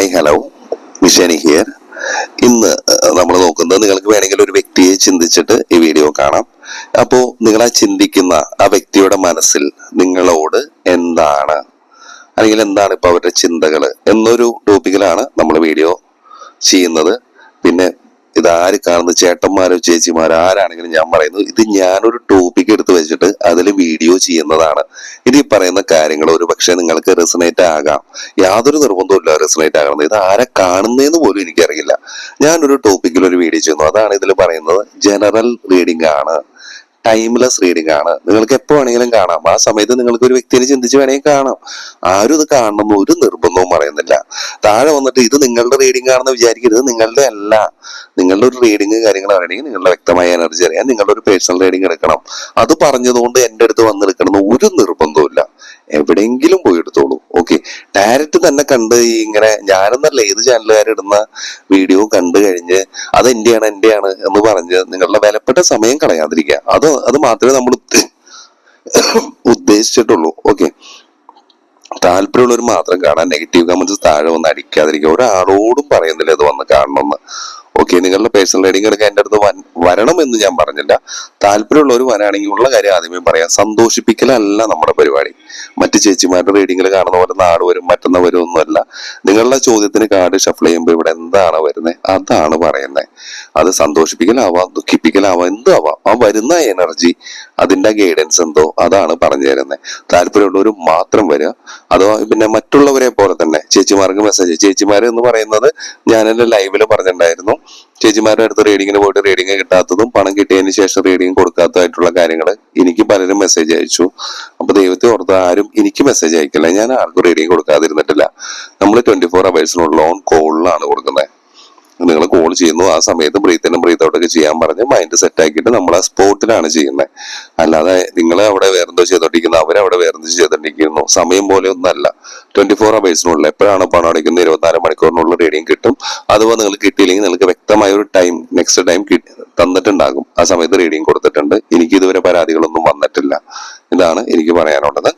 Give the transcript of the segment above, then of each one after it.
Hi hello മിഷനി here ഇന്ന് നമ്മൾ നോക്കുന്നത് നിങ്ങൾക്ക് വേണമെങ്കിൽ ഒരു വ്യക്തിയെ ചിന്തിച്ചിട്ട് ഈ വീഡിയോ കാണാം. അപ്പോൾ നിങ്ങൾ ആ ചിന്തിക്കുന്ന ആ വ്യക്തിയുടെ മനസ്സിൽ നിങ്ങളോട് എന്താണ് അല്ലെങ്കിൽ എന്താണ് ഇപ്പൊ അവരുടെ ചിന്തകൾ എന്നൊരു ടോപ്പിക്കിലാണ് നമ്മൾ വീഡിയോ ചെയ്യുന്നത്. പിന്നെ ഇതാര് കാണുന്ന ചേട്ടന്മാരോ ചേച്ചിമാരോ? ആരാണെങ്കിലും ഞാൻ പറയുന്നത് ഇത് ഞാനൊരു ടോപ്പിക് എടുത്ത് വെച്ചിട്ട് അതിൽ ചെയ്യുന്നതാണ്. ഈ പറയുന്ന കാര്യങ്ങൾ ഒരു പക്ഷേ നിങ്ങൾക്ക് റെസണേറ്റ് ആകാം. യാതൊരു നിർബന്ധമില്ല റെസണേറ്റ് ആകണം. ഇത് ആരെ കാണുന്നതെന്ന് പോലും എനിക്കറിയില്ല. ഞാനൊരു ടോപ്പിക്കിൽ ഒരു വീഡിയോ ചെയ്യുന്നു അതാണ് ഇതിൽ പറയുന്നത് ജനറൽ റീഡിംഗ് ആണ്. ടൈംലെസ് റീഡിംഗ് ആണ്. നിങ്ങൾക്ക് എപ്പോ വേണമെങ്കിലും കാണാം. ആ സമയത്ത് നിങ്ങൾക്ക് ഒരു വ്യക്തിയെ ചിന്തിച്ച് വേണമെങ്കിൽ കാണാം. ആരും ഇത് കാണണമെന്ന് ഒരു നിർബന്ധവും പറയുന്നില്ല. താഴെ വന്നിട്ട് ഇത് നിങ്ങളുടെ റീഡിംഗ് ആണെന്ന് വിചാരിക്കരുത്. നിങ്ങളുടെ അല്ല. നിങ്ങളുടെ ഒരു റീഡിംഗ് കാര്യങ്ങൾ അറിയണമെങ്കിൽ നിങ്ങളുടെ വ്യക്തമായ എനർജി അറിയാൻ നിങ്ങളുടെ ഒരു പേഴ്സണൽ റീഡിംഗ് എടുക്കണം. അത് പറഞ്ഞതുകൊണ്ട് എന്റെ അടുത്ത് വന്നെടുക്കണമെന്ന് ഒരു നിർബന്ധവുമില്ല. എവിടെയെങ്കിലും പോയി എടുത്തോളൂ. ഓക്കെ ഡയറക്റ്റ് തന്നെ കണ്ട് ഇങ്ങനെ ഞാനെന്നല്ല ഏത് ചാനലുകാരിടുന്ന വീഡിയോ കണ്ടു കഴിഞ്ഞ് അത് എന്റെയാണ് എന്റെയാണ് എന്ന് പറഞ്ഞ് നിങ്ങളുടെ വിലപ്പെട്ട സമയം കളയാതിരിക്കുക. അത് അത് മാത്രമേ നമ്മൾ ഉദ്ദ- ഉദ്ദേശിച്ചിട്ടുള്ളൂ. ഓക്കെ താല്പര്യമുള്ളവർ മാത്രം കാണാൻ നെഗറ്റീവ് കമന്റ്സ് താഴെ വന്ന് അടിക്കാതിരിക്കുക. ഒരാളോടും പറയുന്നില്ല ഇത് വന്ന് കാണണമെന്ന് ഓക്കെ നിങ്ങളുടെ പേഴ്സണൽ റീഡിംഗ് എടുക്കാൻ എന്റെ അടുത്ത് വരണം എന്ന് ഞാൻ പറഞ്ഞില്ല. താല്പര്യമുള്ളവർ വരാണെങ്കിൽ ഉള്ള കാര്യം ആദ്യമേ പറയാം. സന്തോഷിപ്പിക്കലല്ല നമ്മുടെ പരിപാടി. മറ്റ് ചേച്ചിമാരുടെ റീഡിങ്ങിൽ കാണുന്ന പോലെ നാട് വരും മറ്റന്ന വരും ഒന്നുമല്ല നിങ്ങളുടെ ചോദ്യത്തിന് കാർഡ് ഷഫിൾ ചെയ്യുമ്പോൾ ഇവിടെ എന്താണ് വരുന്നത് അതാണ് പറയുന്നത് അത് സന്തോഷിപ്പിക്കലാവാം ദുഃഖിപ്പിക്കലാവാം എന്താവാം ആ വരുന്ന എനർജി അതിന്റെ ഗൈഡൻസ് എന്തോ അതാണ് പറഞ്ഞു തരുന്നത് താല്പര്യമുള്ളവർ മാത്രം വരിക അഥവാ പിന്നെ മറ്റുള്ളവരെ പോലെ തന്നെ. ചേച്ചിമാർക്ക് മെസ്സേജ് ചേച്ചിമാർ എന്ന് പറയുന്നത് ഞാൻ എന്റെ ലൈവിൽ പറഞ്ഞിട്ടുണ്ടായിരുന്നു. ചേച്ചിമാരുടെ അടുത്ത് റീഡിങ്ങിന് പോയിട്ട് റീഡിങ് കിട്ടാത്തതും പണം കിട്ടിയതിന് ശേഷം റീഡിങ് കൊടുക്കാത്തതായിട്ടുള്ള കാര്യങ്ങൾ എനിക്ക് പലരും മെസ്സേജ് അയച്ചു. അപ്പൊ ദൈവത്തെ ഓർത്ത് ആരും എനിക്ക് മെസ്സേജ് അയക്കില്ല. ഞാൻ ആർക്കും റീഡിങ് കൊടുക്കാതിരുന്നിട്ടില്ല. നമ്മൾ ട്വന്റി ഫോർ അവേഴ്സിനുള്ള ഓൺ കോളിലാണ് കൊടുക്കുന്നത്. നിങ്ങൾ കോൾ ചെയ്യുന്നു. ആ സമയത്ത് ബ്രീത്ത് ബ്രീത്തിനും ബ്രീത്ത് ഔട്ടൊക്കെ ചെയ്യാൻ പറഞ്ഞ് മൈൻഡ് സെറ്റ് ആക്കിയിട്ട് നമ്മൾ ആ സ്പോട്ടിലാണ് ചെയ്യുന്നത് അല്ലാതെ നിങ്ങൾ അവിടെ വേറെന്തോ ചെയ്തോണ്ടിരിക്കുന്നു. അവരവിടെ വേറെന്തോ ചെയ്തോണ്ടിരിക്കുന്നു. സമയം പോലെ ഒന്നല്ല ട്വന്റി ഫോർ അവേഴ്സിനുള്ളിൽ എപ്പോഴാണ് പണം അടയ്ക്കുന്നത്? ഇരുപത്തിനാല് മണിക്കൂറിനുള്ള റീഡിങ് കിട്ടും. അതുപോലെ നിങ്ങൾ കിട്ടിയില്ലെങ്കിൽ നിങ്ങൾക്ക് വ്യക്തമായ ഒരു ടൈം നെക്സ്റ്റ് ടൈം തന്നിട്ടുണ്ടാകും. ആ സമയത്ത് റീഡിങ് കൊടുത്തിട്ടുണ്ട്. എനിക്ക് ഇതുവരെ പരാതികളൊന്നും വന്നിട്ടില്ല. ഇതാണ് എനിക്ക് പറയാനുള്ളത്.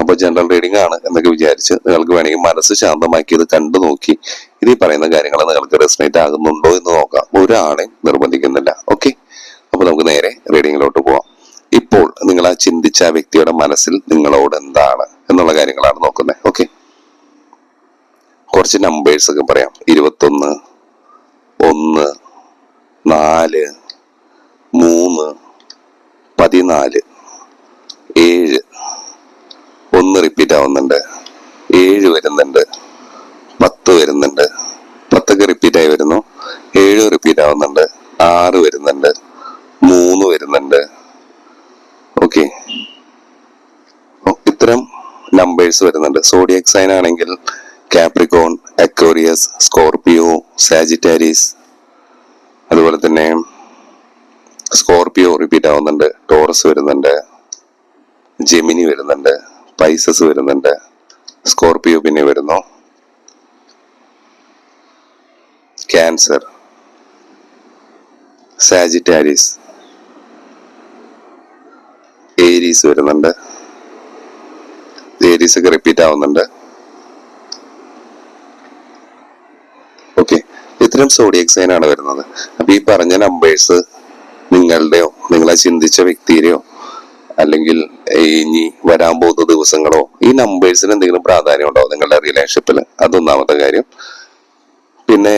അപ്പൊ ജനറൽ റീഡിംഗ് ആണ് എന്നൊക്കെ വിചാരിച്ച് നിങ്ങൾക്ക് വേണമെങ്കിൽ മനസ്സ് ശാന്തമാക്കി ഇത് കണ്ടു നോക്കി ഇത് ഈ പറയുന്ന കാര്യങ്ങൾ നിങ്ങൾക്ക് റെസിനേറ്റ് ആകുന്നുണ്ടോ എന്ന് നോക്കാം. ഒരാളെയും നിർബന്ധിക്കുന്നില്ല. ഓക്കെ അപ്പൊ നമുക്ക് നേരെ റീഡിങ്ങിലോട്ട് പോവാം. ഇപ്പോൾ നിങ്ങൾ ആ ചിന്തിച്ച വ്യക്തിയുടെ മനസ്സിൽ നിങ്ങളോട് എന്താണ് എന്നുള്ള കാര്യങ്ങളാണ് നോക്കുന്നത്. ഓക്കെ കുറച്ച് നമ്പേഴ്സ് ഒക്കെ പറയാം. ഇരുപത്തൊന്ന് ഒന്ന് നാല് മൂന്ന് പതിനാല് ഏഴ്. ഒന്ന് റിപ്പീറ്റ് ആവുന്നുണ്ട്. ഏഴ് വരുന്നുണ്ട്. പത്ത് വരുന്നുണ്ട് പത്തൊക്കെ റിപ്പീറ്റ് ആയി വരുന്നു ഏഴ് റിപ്പീറ്റ് ആവുന്നുണ്ട് ആറ് വരുന്നുണ്ട്. മൂന്ന് വരുന്നുണ്ട്. ഓക്കെ ഇത്തരം നമ്പേഴ്സ് വരുന്നുണ്ട്. സോഡിയക് സൈൻ ആണെങ്കിൽ കാപ്രിക്കോൺ അക്വോറിയസ് സ്കോർപിയോ സാജിറ്റാരീസ് അതുപോലെ തന്നെ സ്കോർപിയോ റിപ്പീറ്റ് ആവുന്നുണ്ട്. ടോറസ് വരുന്നുണ്ട്. ജെമിനി വരുന്നുണ്ട്. പൈസസ് വരുന്നുണ്ട്. സ്കോർപിയോ പിന്നെ വരുന്നു. ക്യാൻസർ സാജിറ്റാരിസ് ഏരീസ് വരുന്നുണ്ട്. ഏരീസ് ഒക്കെ റിപ്പീറ്റ് ആവുന്നുണ്ട്. ഓക്കെ ഇത്തരം സോഡിയക് സൈൻ ആണ് വരുന്നത്. അപ്പൊ ഈ പറഞ്ഞ നമ്പേഴ്സ് നിങ്ങളുടെയോ നിങ്ങളെ ചിന്തിച്ച വ്യക്തിയുടെയോ അല്ലെങ്കിൽ ഇനി വരാൻ പോകുന്ന ദിവസങ്ങളോ ഈ നമ്പേഴ്സിന് എന്തെങ്കിലും പ്രാധാന്യം ഉണ്ടോ നിങ്ങളുടെ റിലേഷൻഷിപ്പിൽ അതൊന്നാമത്തെ കാര്യം. പിന്നെ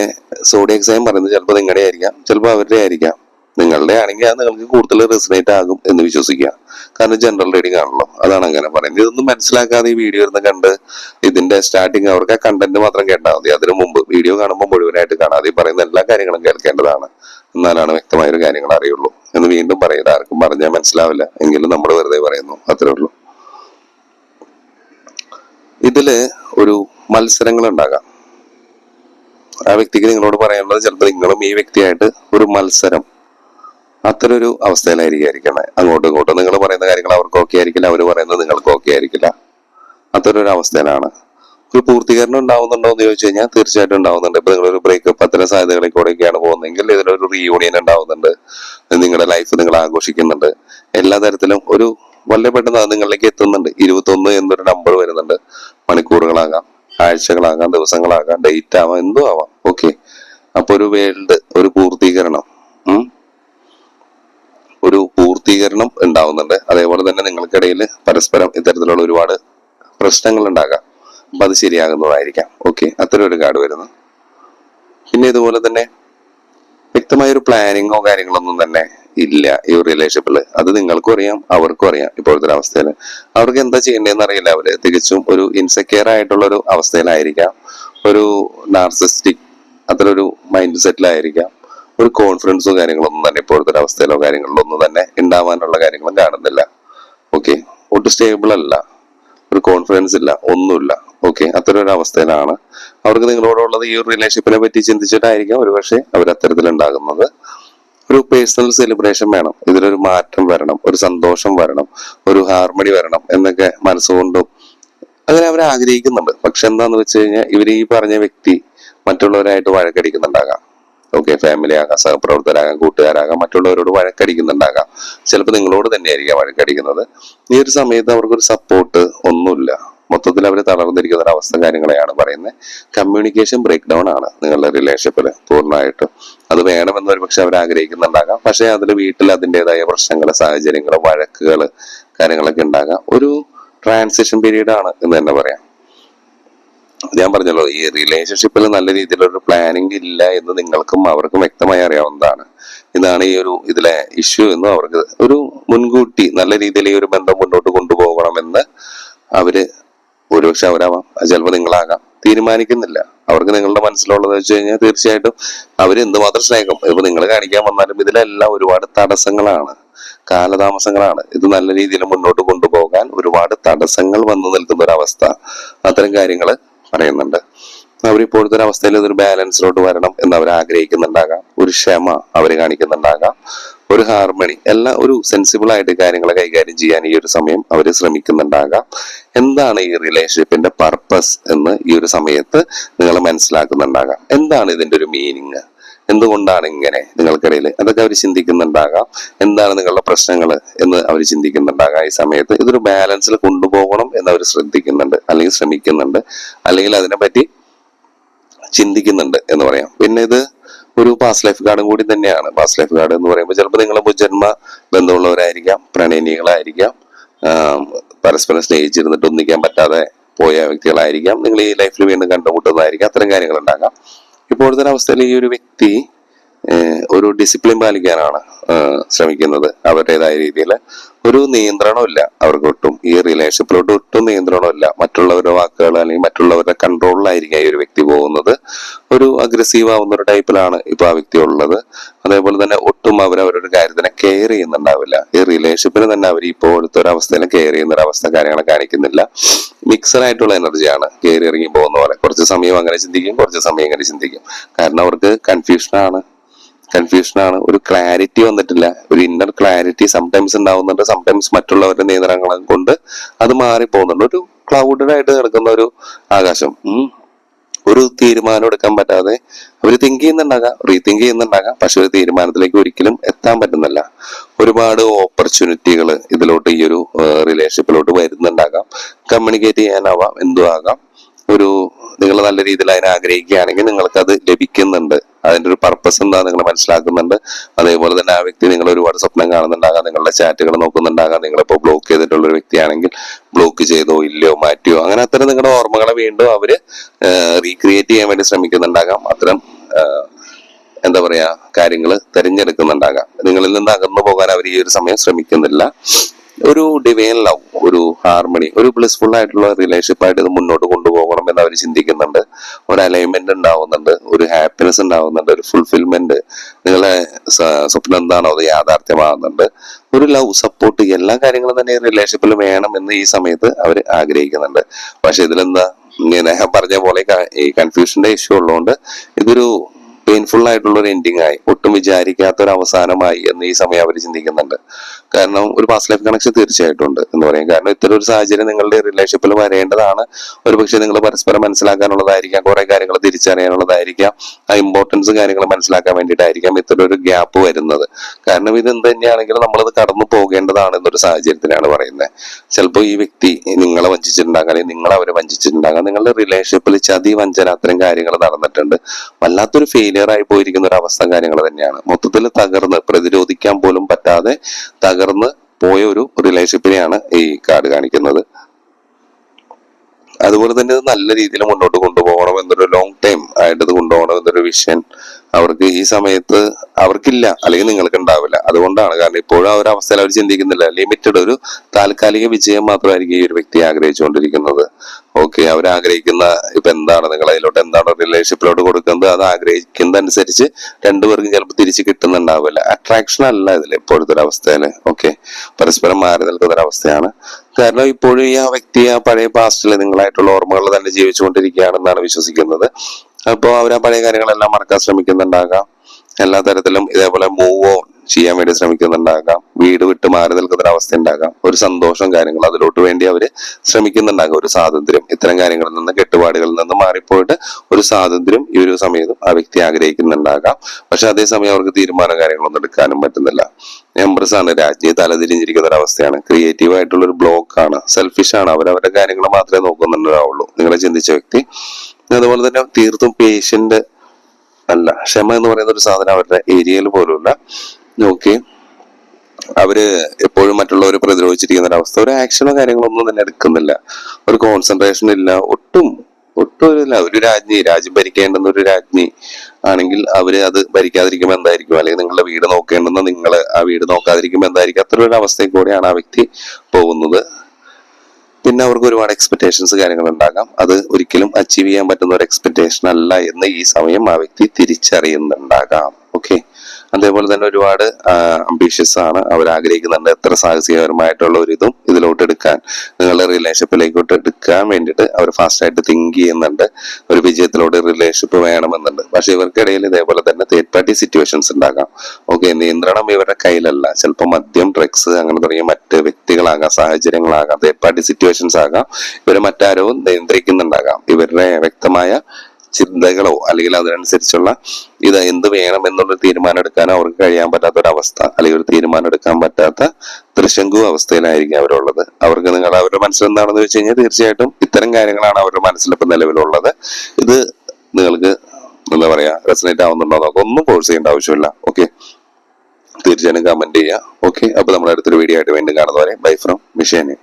സോഡിയക് സൈൻ പറയുന്നത് ചിലപ്പോൾ നിങ്ങളുടെ ആയിരിക്കാം ചിലപ്പോൾ അവരുടെ ആയിരിക്കാം നിങ്ങളുടെ ആണെങ്കിൽ അത് നിങ്ങൾക്ക് കൂടുതൽ റെസിനേറ്റ് ആകും എന്ന് വിശ്വസിക്കുക. കാരണം ജനറൽ റീഡിംഗ് ആണല്ലോ. അതാണ് അങ്ങനെ പറയുന്നത്. ഇതൊന്നും മനസ്സിലാക്കാതെ ഈ വീഡിയോ ഇരുന്ന് കണ്ട് ഇതിന്റെ സ്റ്റാർട്ടിങ് അവർക്ക് ആ കണ്ടന്റ് മാത്രം കേട്ടാൽ മതി. അതിനു മുമ്പ് വീഡിയോ കാണുമ്പോൾ മുഴുവനായിട്ട് കാണാതെ പറയുന്ന എല്ലാ കാര്യങ്ങളും കേൾക്കേണ്ടതാണ്. എന്നാലാണ് വ്യക്തമായ ഒരു കാര്യങ്ങൾ അറിയുള്ളൂ. എന്ന് വീണ്ടും പറയുന്നത് ആർക്കും പറഞ്ഞാൽ മനസ്സിലാവില്ല. എങ്കിലും നമ്മൾ വെറുതെ പറയുന്നു. അത്രേ ഉള്ളൂ. ഇതിൽ ഒരു മത്സരങ്ങൾ ഉണ്ടാകാം. ആ വ്യക്തിക്ക് നിങ്ങളോട് പറയാനുള്ളത് ചിലപ്പോൾ നിങ്ങളും ഈ വ്യക്തിയായിട്ട് ഒരു മത്സരം അത്തരം ഒരു അവസ്ഥയിലായിരിക്കും അങ്ങോട്ടും ഇങ്ങോട്ടും നിങ്ങൾ പറയുന്ന കാര്യങ്ങൾ അവർക്ക് ഓക്കെ ആയിരിക്കില്ല അവർ പറയുന്നത് നിങ്ങൾക്ക് ഓക്കെ ആയിരിക്കില്ല. അത്തരൊരു അവസ്ഥയിലാണ്. ഒരു പൂർത്തീകരണം ഉണ്ടാവുന്നുണ്ടോ എന്ന് ചോദിച്ചു കഴിഞ്ഞാൽ തീർച്ചയായിട്ടും ഉണ്ടാവുന്നുണ്ട്. ഇപ്പൊ നിങ്ങളൊരു ബ്രേക്കപ്പ് അത്തരം സാധ്യതകളിൽ കൂടെയൊക്കെയാണ് പോകുന്നതെങ്കിൽ ഇതിലൊരു റീയൂണിയൻ ഉണ്ടാവുന്നുണ്ട്. നിങ്ങളുടെ ലൈഫ് നിങ്ങൾ ആഘോഷിക്കുന്നുണ്ട്. എല്ലാ തരത്തിലും ഒരു വളരെ പെട്ടെന്ന് അത് നിങ്ങളിലേക്ക് എത്തുന്നുണ്ട്. ഇരുപത്തൊന്ന് എന്നൊരു നമ്പർ വരുന്നുണ്ട്. മണിക്കൂറുകളാകാം ആഴ്ചകളാകാം ദിവസങ്ങളാകാം ഡേറ്റ് ആവാം എന്തോ ആവാം. ഓക്കെ അപ്പൊ ഒരു വേൾഡ് ഒരു പൂർത്തീകരണം. ഒരു പൂർത്തീകരണം ഉണ്ടാവുന്നുണ്ട്. അതേപോലെ തന്നെ നിങ്ങൾക്കിടയിൽ പരസ്പരം ഇത്തരത്തിലുള്ള ഒരുപാട് പ്രശ്നങ്ങൾ ഉണ്ടാകാം. അപ്പം അത് ശരിയാകുന്നതായിരിക്കാം. ഓക്കെ അത്തരം ഒരു കാർഡ് വരുന്നു. പിന്നെ ഇതുപോലെ തന്നെ വ്യക്തമായ ഒരു പ്ലാനിങ്ങോ കാര്യങ്ങളൊന്നും തന്നെ ഇല്ല ഈ ഒരു റിലേഷൻഷിപ്പിൽ അത് നിങ്ങൾക്കും അറിയാം അവർക്കും അറിയാം ഇപ്പോഴത്തെ അവസ്ഥയിൽ അവർക്ക് എന്താ ചെയ്യേണ്ടതെന്ന് അറിയില്ല. അവർ തികച്ചും ഒരു ഇൻസെക്യൂർ ആയിട്ടുള്ള ഒരു അവസ്ഥയിലായിരിക്കാം. ഒരു നാർസിസ്റ്റിക് ഒരു മൈൻഡ് സെറ്റിലായിരിക്കാം ഒരു കോൺഫിഡൻസോ കാര്യങ്ങളൊന്നും തന്നെ ഇപ്പോഴത്തെ ഒരു അവസ്ഥയിലോ കാര്യങ്ങളിലോ ഒന്നും തന്നെ ഉണ്ടാവാനുള്ള കാര്യങ്ങളും കാണുന്നില്ല. ഓക്കെ ഒട്ടും സ്റ്റേബിൾ അല്ല. ഒരു കോൺഫിഡൻസ് ഇല്ല. ഒന്നുമില്ല. ഓക്കെ അത്തരം ഒരു അവസ്ഥയിലാണ്. അവർക്ക് നിങ്ങളോടുള്ളത് ഈ ഒരു റിലേഷൻഷിപ്പിനെ പറ്റി ചിന്തിച്ചിട്ടായിരിക്കാം ഒരുപക്ഷെ അവർ അത്തരത്തിൽ ഉണ്ടാകുന്നത് ഒരു പേഴ്സണൽ സെലിബ്രേഷൻ വേണം. ഇതിലൊരു മാറ്റം വരണം. ഒരു സന്തോഷം വരണം. ഒരു ഹാർമണി വരണം എന്നൊക്കെ മനസ്സുകൊണ്ടും അങ്ങനെ അവർ ആഗ്രഹിക്കുന്നുണ്ട് പക്ഷെ എന്താന്ന് വെച്ച് കഴിഞ്ഞാൽ ഇവർ ഈ പറഞ്ഞ വ്യക്തി മറ്റുള്ളവരായിട്ട് വഴക്കടിക്കുന്നുണ്ടാകാം. ഓക്കെ ഫാമിലി ആകാം സഹപ്രവർത്തകരാകാം കൂട്ടുകാരാകാം മറ്റുള്ളവരോട് വഴക്കടിക്കുന്നുണ്ടാകാം. ചിലപ്പോൾ നിങ്ങളോട് തന്നെയായിരിക്കാം വഴക്കടിക്കുന്നത്. ഈ ഒരു സമയത്ത് അവർക്കൊരു സപ്പോർട്ട് ഒന്നുമില്ല. മൊത്തത്തിൽ അവർ തളർന്നിരിക്കുന്ന ഒരു അവസ്ഥ കാര്യങ്ങളെയാണ് പറയുന്നത്. കമ്മ്യൂണിക്കേഷൻ ബ്രേക്ക് ഡൗൺ ആണ് നിങ്ങളുടെ റിലേഷൻഷിപ്പിൽ പൂർണമായിട്ടും. അത് വേണമെന്ന് ഒരുപക്ഷെ അവർ ആഗ്രഹിക്കുന്നുണ്ടാകാം പക്ഷെ അതിൽ വീട്ടിൽ അതിന്റെതായ പ്രശ്നങ്ങൾ സാഹചര്യങ്ങൾ വഴക്കുകൾ കാര്യങ്ങളൊക്കെ ഉണ്ടാകാം. ഒരു ട്രാൻസിഷൻ പീരീഡ് ആണ് എന്ന് തന്നെ പറയാം. ഞാൻ പറഞ്ഞല്ലോ ഈ റിലേഷൻഷിപ്പിൽ നല്ല രീതിയിലൊരു പ്ലാനിങ് ഇല്ല എന്ന് നിങ്ങൾക്കും അവർക്കും വ്യക്തമായി അറിയാവുന്നതാണ്. ഇതാണ് ഈ ഒരു ഇതിലെ ഇഷ്യൂ എന്ന് അവർക്ക് ഒരു മുൻകൂട്ടി നല്ല രീതിയിൽ ഈ ഒരു ബന്ധം മുന്നോട്ട് കൊണ്ടുപോകണമെന്ന് അവർ ഒരുപക്ഷെ അവരാവാം. ചിലപ്പോൾ നിങ്ങളാകാം. തീരുമാനിക്കുന്നില്ല. അവർക്ക് നിങ്ങളുടെ മനസ്സിലുള്ളത് വെച്ച് കഴിഞ്ഞാൽ തീർച്ചയായിട്ടും അവർ എന്തുമാത്രം സ്നേഹം? ഇപ്പൊ നിങ്ങൾ കാണിക്കാൻ വന്നാലും ഇതിലെല്ലാം ഒരുപാട് തടസ്സങ്ങളാണ്. കാലതാമസങ്ങളാണ്. ഇത് നല്ല രീതിയിൽ മുന്നോട്ട് കൊണ്ടുപോകാൻ ഒരുപാട് തടസ്സങ്ങൾ വന്നു നിൽക്കുന്ന ഒരു അവസ്ഥ അത്തരം കാര്യങ്ങൾ പറയുന്നുണ്ട്. അവർ ഇപ്പോഴത്തെ ഒരു അവസ്ഥയിൽ ഇതൊരു ബാലൻസിലോട്ട് വരണം എന്ന് അവർ ആഗ്രഹിക്കുന്നുണ്ടാകാം. ഒരു ക്ഷമ അവർ കാണിക്കുന്നുണ്ടാകാം. ഒരു ഹാർമണി എല്ലാം ഒരു സെൻസിബിൾ ആയിട്ട് കാര്യങ്ങൾ കൈകാര്യം ചെയ്യാൻ ഈ ഒരു സമയം അവർ ശ്രമിക്കുന്നുണ്ടാകാം. എന്താണ് ഈ റിലേഷൻഷിപ്പിന്റെ പർപ്പസ് എന്ന് ഈ ഒരു സമയത്ത് നിങ്ങൾ മനസ്സിലാക്കുന്നുണ്ടാകാം. എന്താണ് ഇതിന്റെ ഒരു മീനിങ് എന്തുകൊണ്ടാണ് ഇങ്ങനെ നിങ്ങൾക്കിടയിൽ? അതൊക്കെ അവർ ചിന്തിക്കുന്നുണ്ടാകാം. എന്താണ് നിങ്ങളുടെ പ്രശ്നങ്ങൾ എന്ന് അവർ ചിന്തിക്കുന്നുണ്ടാകാം ഈ സമയത്ത്. ഇതൊരു ബാലൻസിൽ കൊണ്ടുപോകണം എന്ന് അവർ ശ്രദ്ധിക്കുന്നുണ്ട് അല്ലെങ്കിൽ ശ്രമിക്കുന്നുണ്ട് അല്ലെങ്കിൽ അതിനെപ്പറ്റി ചിന്തിക്കുന്നുണ്ട് എന്ന് പറയാം. പിന്നെ ഇത് ഒരു പാസ് ലൈഫ് കാർഡും കൂടി തന്നെയാണ്. പാസ് ലൈഫ് കാർഡ് എന്ന് പറയുമ്പോൾ ചിലപ്പോൾ നിങ്ങൾ ജന്മ ബന്ധമുള്ളവരായിരിക്കാം പ്രണയിനികളായിരിക്കാം പരസ്പരം സ്നേഹിച്ചിരുന്നിട്ട് ഒന്നിക്കാൻ പറ്റാതെ പോയ വ്യക്തികളായിരിക്കാം. നിങ്ങൾ ഈ ലൈഫിൽ വീണ്ടും കണ്ടുമുട്ടുന്നതായിരിക്കാം. അത്തരം കാര്യങ്ങൾ ഉണ്ടാകാം ഇപ്പോഴത്തെ അവസ്ഥയിൽ ഈ ഒരു വ്യക്തി ഒരു ഡിസിപ്ലിൻ പാലിക്കാനാണ് ശ്രമിക്കുന്നത്. അവരുടേതായ രീതിയിൽ ഒരു നിയന്ത്രണമില്ല. അവർക്ക് ഒട്ടും ഈ റിലേഷൻഷിപ്പിലോട്ട് ഒട്ടും നിയന്ത്രണമില്ല. മറ്റുള്ളവരുടെ വാക്കുകൾ അല്ലെങ്കിൽ മറ്റുള്ളവരുടെ കൺട്രോളിലായിരിക്കും ഈ ഒരു വ്യക്തി പോകുന്നത്. ഒരു അഗ്രസീവ് ആവുന്ന ഒരു ടൈപ്പിലാണ് ഇപ്പൊ ആ വ്യക്തി ഉള്ളത്. അതേപോലെ തന്നെ ഒട്ടും അവർ അവരുടെ കാര്യത്തിനെ കെയർ ചെയ്യുന്നുണ്ടാവില്ല. ഈ റിലേഷൻഷിപ്പിന് തന്നെ അവർ ഇപ്പോഴത്തെ ഒരു അവസ്ഥയിൽ കെയർ ചെയ്യുന്ന ഒരു അവസ്ഥ കാര്യങ്ങൾ കാണിക്കുന്നില്ല. മിക്സഡ് ആയിട്ടുള്ള എനർജിയാണ് കയറി ഇറങ്ങി പോകുന്ന പോലെ. കുറച്ച് സമയം അങ്ങനെ ചിന്തിക്കും കുറച്ച് സമയം ഇങ്ങനെ ചിന്തിക്കും. കാരണം അവർക്ക് കൺഫ്യൂഷനാണ് കൺഫ്യൂഷനാണ് ഒരു ക്ലാരിറ്റി വന്നിട്ടില്ല. ഒരു ഇന്നർ ക്ലാരിറ്റി സംടൈംസ് ഉണ്ടാവുന്നുണ്ട് സംടൈംസ് മറ്റുള്ളവരുടെ നിയന്ത്രണങ്ങൾ കൊണ്ട് അത് മാറി പോകുന്നുണ്ട് ഒരു ക്ലൗഡഡ് ആയിട്ട് കിടക്കുന്ന ഒരു ആകാശം. ഒരു തീരുമാനം എടുക്കാൻ പറ്റാതെ അവർ തിങ്ക് ചെയ്യുന്നുണ്ടാകാം റീതിങ്ക് ചെയ്യുന്നുണ്ടാകാം. പക്ഷെ ഒരു തീരുമാനത്തിലേക്ക് ഒരിക്കലും എത്താൻ പറ്റുന്നില്ല. ഒരുപാട് ഓപ്പർച്യൂണിറ്റികൾ ഇതിലോട്ട് ഈ ഒരു റിലേഷൻഷിപ്പിലോട്ട് വരുന്നുണ്ടാകാം. കമ്മ്യൂണിക്കേറ്റ് ചെയ്യാനാവാം എന്തും ആകാം ഒരു നിങ്ങൾ നല്ല രീതിയിൽ അതിനെ ആഗ്രഹിക്കുകയാണെങ്കിൽ നിങ്ങൾക്ക് അത് ലഭിക്കുന്നുണ്ട്. അതിന്റെ ഒരു പർപ്പസ് എന്താ നിങ്ങൾ മനസ്സിലാക്കുന്നുണ്ട്. അതേപോലെ തന്നെ ആ വ്യക്തി നിങ്ങൾ ഒരുപാട് സ്വപ്നം കാണുന്നുണ്ടാകാം നിങ്ങളുടെ ചാറ്റുകൾ നോക്കുന്നുണ്ടാകാം നിങ്ങളിപ്പോൾ ബ്ലോക്ക് ചെയ്തിട്ടുള്ള ഒരു വ്യക്തിയാണെങ്കിൽ ബ്ലോക്ക് ചെയ്തോ ഇല്ലയോ മാറ്റിയോ അങ്ങനെ അത്തരം നിങ്ങളുടെ ഓർമ്മകളെ വീണ്ടും അവർ റീക്രിയേറ്റ് ചെയ്യാൻ വേണ്ടി ശ്രമിക്കുന്നുണ്ടാകാം. അത്തരം എന്താ പറയാ കാര്യങ്ങൾ തിരഞ്ഞെടുക്കുന്നുണ്ടാകാം. നിങ്ങളിൽ നിന്ന് അകന്നു പോകാൻ അവർ ഈ ഒരു സമയം ശ്രമിക്കുന്നില്ല. ഒരു ഡിവൈൻ ലവ് ഒരു ഹാർമണി ഒരു ബ്ലിസ്ഫുൾ ആയിട്ടുള്ള റിലേഷൻഷിപ്പ് ആയിട്ട് ഇത് മുന്നോട്ട് കൊണ്ടുപോകണം എന്ന് അവർ ചിന്തിക്കുന്നുണ്ട്. ഒരു അലൈൻമെന്റ് ഉണ്ടാവുന്നുണ്ട് ഒരു ഹാപ്പിനെസ് ഉണ്ടാവുന്നുണ്ട് ഒരു ഫുൾഫിൽമെന്റ് നിങ്ങളെ സ്വപ്നം എന്താണോ അത് യാഥാർത്ഥ്യമാകുന്നുണ്ട് ഒരു ലവ് സപ്പോർട്ട് എല്ലാ കാര്യങ്ങളും തന്നെ റിലേഷൻഷിപ്പിൽ വേണം എന്ന് ഈ സമയത്ത് അവർ ആഗ്രഹിക്കുന്നുണ്ട്. പക്ഷെ ഇതിലെന്താ ഇങ്ങനെ പറഞ്ഞ പോലെ ഈ കൺഫ്യൂഷന്റെ ഇഷ്യൂ ഉള്ളതുകൊണ്ട് ഇതൊരു പെയിൻഫുൾ ആയിട്ടുള്ള ഒരു എൻഡിങ് ആയി. ഒട്ടും വിചാരിക്കാത്ത ഒരു അവസാനമായി എന്ന് ഈ സമയം അവർ ചിന്തിക്കുന്നുണ്ട്. കാരണം ഒരു പാസ് ലൈഫ് കണക്ഷൻ തീർച്ചയായിട്ടും ഉണ്ട് എന്ന് പറയും. കാരണം ഇത്തരം ഒരു സാഹചര്യം നിങ്ങളുടെ റിലേഷൻഷിപ്പിൽ വരേണ്ടതാണ്. ഒരു പക്ഷേ നിങ്ങൾ പരസ്പരം മനസ്സിലാക്കാനുള്ളതായിരിക്കാം കുറെ കാര്യങ്ങൾ തിരിച്ചറിയാനുള്ളതായിരിക്കാം. ആ ഇമ്പോർട്ടൻസ് കാര്യങ്ങൾ മനസ്സിലാക്കാൻ വേണ്ടിയിട്ടായിരിക്കാം ഇത്തരം ഒരു ഗ്യാപ്പ് വരുന്നത്. കാരണം ഇത് എന്ത് തന്നെയാണെങ്കിലും നമ്മളത് കടന്നു പോകേണ്ടതാണ് എന്നൊരു സാഹചര്യത്തിലാണ് പറയുന്നത് ചിലപ്പോൾ ഈ വ്യക്തി നിങ്ങളെ വഞ്ചിച്ചിട്ടുണ്ടാകാം അല്ലെങ്കിൽ നിങ്ങൾ അവരെ വഞ്ചിച്ചിട്ടുണ്ടാകാം. നിങ്ങളുടെ റിലേഷൻഷിപ്പിൽ ചതി വഞ്ചന അത്തരം കാര്യങ്ങൾ നടന്നിട്ടുണ്ട്. വല്ലാത്തൊരു ഫെയിലിയർ ആയി പോയിരിക്കുന്ന ഒരു അവസ്ഥ കാര്യങ്ങൾ തന്നെയാണ്. മൊത്തത്തിൽ തകർന്ന് പ്രതിരോധിക്കാൻ പോലും പറ്റാതെ തകർന്ന് പോയ ഒരു റിലേഷൻഷിപ്പിനെയാണ് ഈ കാർഡ് കാണിക്കുന്നത്. അതുപോലെ തന്നെ നല്ല രീതിയിൽ മുന്നോട്ട് കൊണ്ടുപോകണം എന്നൊരു ലോങ് ടൈം ആയിട്ട് ഇത് കൊണ്ടുപോകണം എന്നൊരു വിഷൻ അവർക്ക് ഈ സമയത്ത് അവർക്കില്ല അല്ലെങ്കിൽ നിങ്ങൾക്ക് ഉണ്ടാവില്ല അതുകൊണ്ടാണ് കാരണം ഇപ്പോഴും ആ ഒരു അവസ്ഥയിൽ അവർ ചിന്തിക്കുന്നില്ല. ലിമിറ്റഡ് ഒരു താൽക്കാലിക വിജയം മാത്രമായിരിക്കും ഈ ഒരു വ്യക്തി ആഗ്രഹിച്ചുകൊണ്ടിരിക്കുന്നത്. ഓക്കെ അവർ ആഗ്രഹിക്കുന്ന ഇപ്പൊ എന്താണ്? നിങ്ങൾ അതിലോട്ട് എന്താണ് റിലേഷൻഷിപ്പിലോട്ട് കൊടുക്കുന്നത്? അത് ആഗ്രഹിക്കുന്നതനുസരിച്ച് രണ്ടുപേർക്കും ചിലപ്പോൾ തിരിച്ച് കിട്ടുന്നുണ്ടാവില്ല. അട്രാക്ഷൻ അല്ല ഇതിൽ ഇപ്പോഴത്തെ ഒരു അവസ്ഥയിൽ ഓക്കെ പരസ്പരം മാറി നിൽക്കുന്ന ഒരു അവസ്ഥയാണ്. കാരണം ഇപ്പോഴും ഈ ആ വ്യക്തി ആ പഴയ പാസ്റ്റിൽ നിങ്ങളായിട്ടുള്ള ഓർമ്മകൾ തന്നെ ജീവിച്ചുകൊണ്ടിരിക്കുകയാണെന്നാണ് വിശ്വസിക്കുന്നത്. അപ്പോൾ അവർ ആ പഴയ കാര്യങ്ങളെല്ലാം മറക്കാൻ ശ്രമിക്കുന്നുണ്ടാകാം. എല്ലാ തരത്തിലും ഇതേപോലെ മൂവ് ചെയ്യാൻ വേണ്ടി ശ്രമിക്കുന്നുണ്ടാകാം. വീട് വിട്ട് മാറി നിൽക്കുന്ന ഒരു അവസ്ഥ ഉണ്ടാകാം ഒരു സന്തോഷം കാര്യങ്ങൾ അതിലോട്ട് വേണ്ടി അവർ ശ്രമിക്കുന്നുണ്ടാകാം. ഒരു സ്വാതന്ത്ര്യം. ഇത്തരം കാര്യങ്ങളിൽ നിന്ന് കെട്ടുപാടുകളിൽ നിന്ന് മാറിപ്പോയിട്ട് ഒരു സ്വാതന്ത്ര്യം ഈ ഒരു സമയത്തും ആ വ്യക്തി ആഗ്രഹിക്കുന്നുണ്ടാകാം. പക്ഷെ അതേസമയം അവർക്ക് തീരുമാന കാര്യങ്ങളൊന്നും എടുക്കാനും പറ്റുന്നില്ല. എംബ്രസ് ആണ് രാജ്ഞി തലതിരിഞ്ഞിരിക്കുന്ന ഒരു അവസ്ഥയാണ്. ക്രിയേറ്റീവ് ആയിട്ടുള്ള ഒരു ബ്ലോക്ക് ആണ്. സെൽഫിഷ് ആണ്. അവരവരുടെ കാര്യങ്ങൾ മാത്രമേ നോക്കുന്നുണ്ടാവുള്ളൂ. നിങ്ങളെ ചിന്തിച്ച വ്യക്തി. അതുപോലെ തന്നെ തീർത്തും പേഷ്യന്റ് അല്ല. ക്ഷമ എന്ന് പറയുന്ന ഒരു സാധനം അവരുടെ ഏരിയയിൽ പോലുമില്ല. ഓക്കെ അവർ എപ്പോഴും മറ്റുള്ളവർ പ്രതിരോധിച്ചിരിക്കുന്ന ഒരു അവസ്ഥ. ഒരു ആക്ഷനോ കാര്യങ്ങളോ ഒന്നും തന്നെ എടുക്കുന്നില്ല. ഒരു കോൺസെൻട്രേഷൻ ഇല്ല. ഒട്ടും ഒട്ടും ഇല്ല. ഒരു രാജ്ഞി രാജ്യം ഭരിക്കേണ്ടുന്ന ഒരു രാജ്ഞി ആണെങ്കിൽ അവർ അത് ഭരിക്കാതിരിക്കുമ്പോൾ എന്തായിരിക്കും? അല്ലെങ്കിൽ നിങ്ങളുടെ വീട് നോക്കേണ്ടുന്ന നിങ്ങൾ ആ വീട് നോക്കാതിരിക്കുമ്പോൾ എന്തായിരിക്കും? അത്ര ഒരു അവസ്ഥയിൽ കൂടെയാണ് ആ വ്യക്തി പോകുന്നത്. പിന്നെ അവർക്ക് ഒരുപാട് എക്സ്പെക്ടേഷൻസ് കാര്യങ്ങൾ ഉണ്ടാകാം. അത് ഒരിക്കലും അച്ചീവ് ചെയ്യാൻ പറ്റുന്ന ഒരു എക്സ്പെക്ടേഷൻ അല്ല എന്ന് ഈ സമയം ആ വ്യക്തി തിരിച്ചറിയുന്നുണ്ടാകാം. അതേപോലെ തന്നെ ഒരുപാട് അംബീഷ്യസ് ആണ്. അവർ ആഗ്രഹിക്കുന്നുണ്ട് എത്ര സാഹസികപരമായിട്ടുള്ള ഒരു ഇതും ഇതിലോട്ട് എടുക്കാൻ നിങ്ങളുടെ റിലേഷൻഷിപ്പിലേക്കോട്ട് എടുക്കാൻ വേണ്ടിയിട്ട് അവർ ഫാസ്റ്റ് ആയിട്ട് തിങ്ക് ചെയ്യുന്നുണ്ട്. ഒരു വിജയത്തിലോട്ട് റിലേഷൻഷിപ്പ് വേണമെന്നുണ്ട്. പക്ഷെ ഇവർക്കിടയിൽ ഇതേപോലെ തന്നെ തേർഡ് പാർട്ടി സിറ്റുവേഷൻസ് ഉണ്ടാകാം. ഓക്കെ നിയന്ത്രണം ഇവരുടെ കയ്യിലല്ല. ചിലപ്പോൾ മദ്യം ഡ്രഗ്സ് അങ്ങനെ തുടങ്ങിയ മറ്റ് വ്യക്തികളാകാം സാഹചര്യങ്ങളാകാം തേർഡ് പാർട്ടി സിറ്റുവേഷൻസ് ആകാം. ഇവർ മറ്റാരോ നിയന്ത്രിക്കുന്നുണ്ടാകാം. ഇവരുടെ വ്യക്തമായ ചിന്തകളോ അല്ലെങ്കിൽ അതിനനുസരിച്ചുള്ള ഇത് എന്ത് വേണം എന്നുള്ള തീരുമാനം എടുക്കാനോ അവർക്ക് കഴിയാൻ പറ്റാത്ത ഒരു അവസ്ഥ അല്ലെങ്കിൽ ഒരു തീരുമാനം എടുക്കാൻ പറ്റാത്ത ത്രിശങ്കു അവസ്ഥയിലായിരിക്കും അവരുള്ളത്. അവർക്ക് നിങ്ങൾ അവരുടെ മനസ്സിൽ എന്താണെന്ന് വെച്ച് കഴിഞ്ഞാൽ തീർച്ചയായിട്ടും ഇത്തരം കാര്യങ്ങളാണ് അവരുടെ മനസ്സിൽ ഇപ്പം നിലവിലുള്ളത്. ഇത് നിങ്ങൾക്ക് എന്താ പറയാ റെസനേറ്റ് ആവുന്നുണ്ടോ നോക്കാം. ഒന്നും കോഴ്സ് ചെയ്യേണ്ട ആവശ്യമില്ല. ഓക്കെ തീർച്ചയായിട്ടും കമന്റ് ചെയ്യുക ഓക്കെ അപ്പൊ നമ്മുടെ അടുത്തൊരു വീഡിയോ ആയിട്ട് വീണ്ടും കാണുന്നവരെ ബൈ ഫ്രം മിഷേനെ